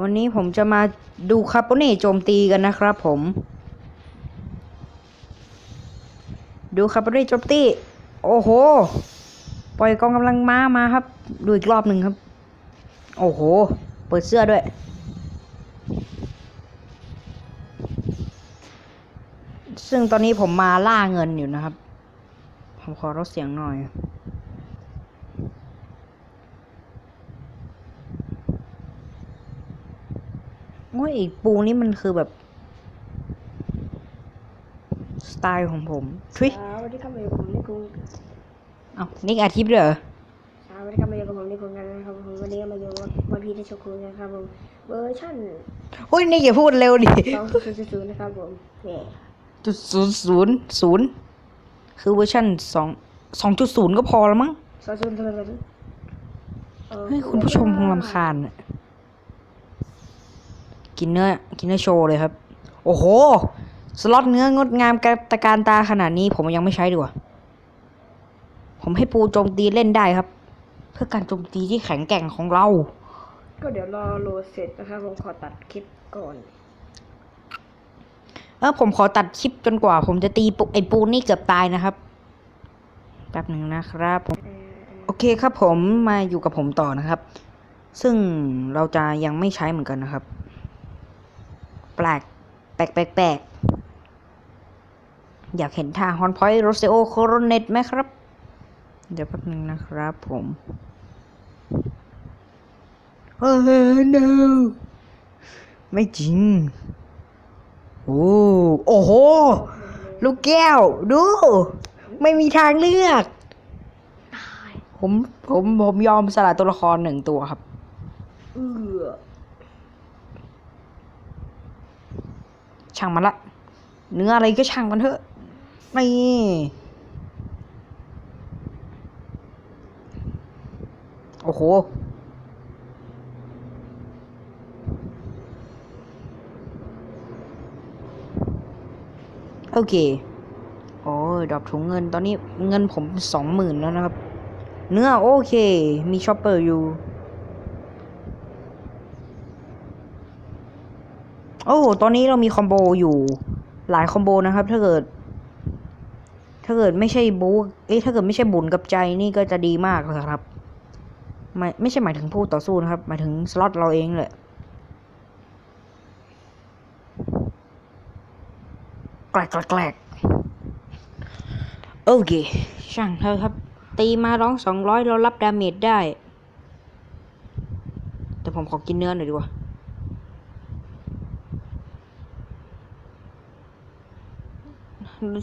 วันนี้ผมจะมาดูคาโปเน่โจมตีกันนะครับผม ดูคาโปเน่โจมตี โอ้โห ปล่อยกองกำลังม้ามาครับ ดูอีกรอบหนึ่งครับ โอ้โห เปิดเสื้อด้วย ซึ่งตอนนี้ผมมาล่าเงินอยู่นะครับ ผมขอลดเสียงหน่อย โอ้ยอีกปูนี่มันคือแบบ สไตล์ของผมทุยสวัสดีครับมาอยู่กับผมนิคุงเอ้านิกอาทิตย์ด้วยเหรอสวัสดีครับมาอยู่กับผมนิคุงกันนะครับผมวันนี้มาอยู่กับวันพีที่โชคุนะครับผมเวอร์ชันโอ้ยนิกอย่าพูดเร็วดิสองศูนย์ศูนย์นะครับผมเนี่ยจุดศูนย์ศูนย์ศูนย์คือเวอร์ชันสองสองจุดศูนย์ก็พอแล้วมั้งสองศูนย์ศูนย์ศูนย์อ่อเฮ้ยคุณผู้ชมคงรำคาญน่ะ กินเนื้อกินเนื้อโชว์เลยครับ โอ้โห สล็อตเนื้องดงามกระตะการตาขนาดนี้ผมยังไม่ใช้ดีกว่า ผมให้ปูโจมตีเล่นได้ครับ เพื่อการโจมตีที่แข็งแกร่งของเรา ก็เดี๋ยวรอโหลดเสร็จนะครับผมขอตัดคลิปก่อน เออผมขอตัดคลิปจนกว่า ผมจะตีปูไอปูนี่เกือบตายนะครับแป๊บหนึ่งนะครับผมเอ่อโอเคครับผมมาอยู่กับผมต่อนะครับ ซึ่งเราจะยังไม่ใช้เหมือนกันนะครับ แปลกแปลกแปลกแปลกอยากเห็นท่าฮอนพอยต์โรเซโอโคโรเนตไหมครับ เดี๋ยวแป๊บนึงนะครับผมเออ no ไม่จริง โอ้โอ้โห ลูกแก้ว ดู ไม่มีทางเลือกตายผม ผม ผมยอมสละตัวละครหนึ่งตัวครับเอือ ช่างมันละ เนื้ออะไรก็ช่างมันเถอะนี่โอ้โห โอเค โอ้ดอกถุงเงินตอนนี้เงินผมสองหมื่นแล้วนะครับ เนื้อโอเค มีชอปเปอร์อยู่ โอ้ตอนนี้เรามีคอมโบอยู่หลายคอมโบนะครับ ถ้าเกิด ถ้าเกิดไม่ใช่บูเอ้ยถ้าเกิดไม่ใช่บุญกับใจนี่ก็จะดีมากเลยครับ ไม่ไม่ใช่หมายถึงผู้ต่อสู้นะครับหมายถึงสล็อตเราเองแหละแกลกแกลกโอเค ช่างเถอะครับ ตีมาร้องสองร้อยเรารับดาเมจได้ แต่ผมขอกินเนื้อหน่อยดีกว่า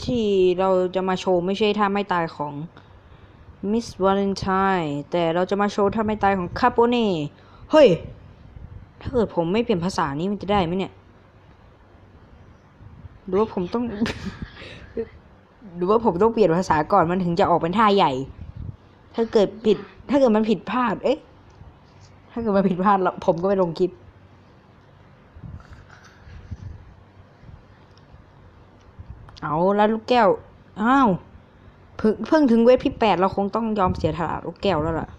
ที่เราจะมาโชว์ไม่ใช่ท่าไม่ตายของมิสวาเลนไทน์แต่เราจะมาโชว์ท่าไม่ตายของคาโปเน่ เฮ้ย ถ้าเกิดผมไม่เปลี่ยนภาษานี้มันจะได้ไหมเนี่ย หรือว่าผมต้อง หรือว่าผมต้องเปลี่ยนภาษาก่อนมันถึงจะออกเป็นท่าใหญ่ ถ้าเกิดผิด ถ้าเกิดมันผิดพลาด เอ๊ะ ถ้าเกิดมันผิดพลาดผมก็ไปลงคลิป เอาแล้วลูกแก้ว อ้าวเพิ่งเพิ่งถึงเวทที่แปดเราคงต้องยอมเสียถลาลูกแก้วแล้วล่ะ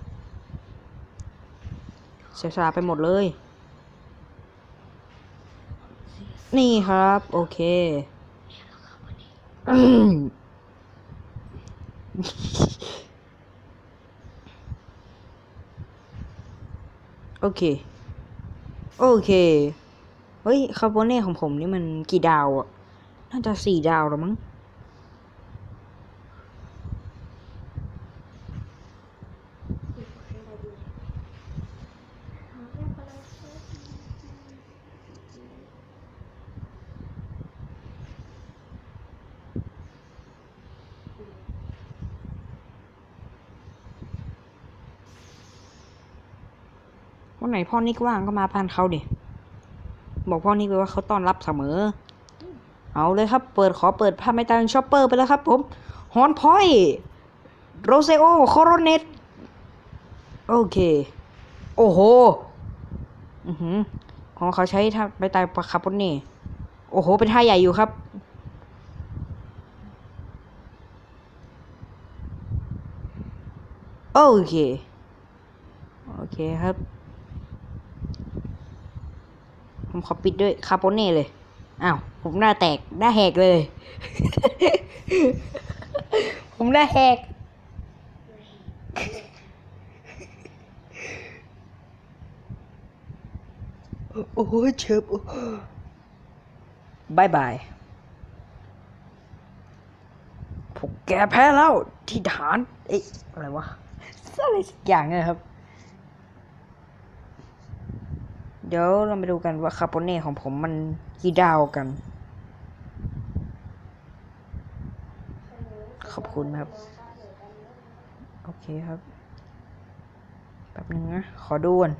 เสียสละไปหมดเลย นี่ครับ โอเคโอเค โอเค เฮ้ย คาร์โบเน่ของผมนี่มันกี่ดาวอะ น่าจะสี่ดาวแล้วมั้งวันไหนพ่อนิกว่างก็มาพานเขาดิ บอกพ่อนิกไปว่าเขาต้อนรับเสมอ เอาเลยครับ เปิดขอเปิดภาพไม่ตายช็อปเปอร์ไปแล้วครับผม ฮอนพอยโรเซโอโคโรเนตโอเค โอ้โห อือหือของเขาใช้ท่าไม่ตายปะคาร์บอนเน่โอ้โห เป็นท่าใหญ่อยู่ครับ โอเค โอเคครับ ผมขอปิดด้วยคาโปเน่เลย อ้าวผมหน้าแตกหน้าแหกเลย ผมหน้าแหก โอ้ยเชิบบายบายพวกแกแพ้แล้วที่ฐานเอ๊ะอะไรวะอะไรสักอย่างเนี่ยครับ เดี๋ยวเรามาดูกันว่าคาโปเน่ของผมมันกี่ดาวกัน ขอบคุณครับ โอเคครับ แป๊บนึงนะ ขอดูก่อน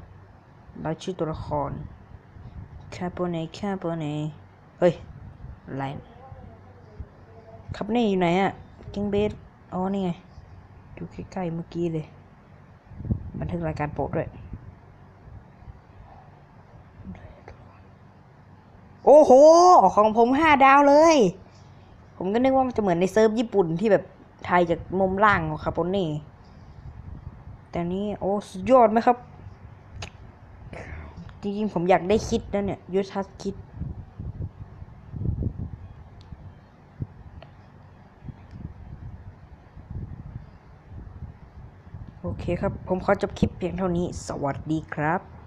รายชื่อตัวละครคาโปเน่คาโปเน่เฮ้ย อะไรคาโปเน่อยู่ไหนอะกิงเบสอ๋อ นี่ไง อยู่ใกล้ๆเมื่อกี้เลย บันทึกรายการโปรดด้วย โอ้โห ของผมห้าดาวเลย ผมก็นึกว่ามันจะเหมือนในเซิร์ฟญี่ปุ่นที่แบบถ่ายจากมุมล่างของคาโปเน่แต่นนี้โอ้สุดยอดไหมครับ จริงๆ ผมอยากได้คิดนะเนี่ยยูทัสคิด โอเคครับ ผมขอจบคลิปเพียงเท่านี้ สวัสดีครับ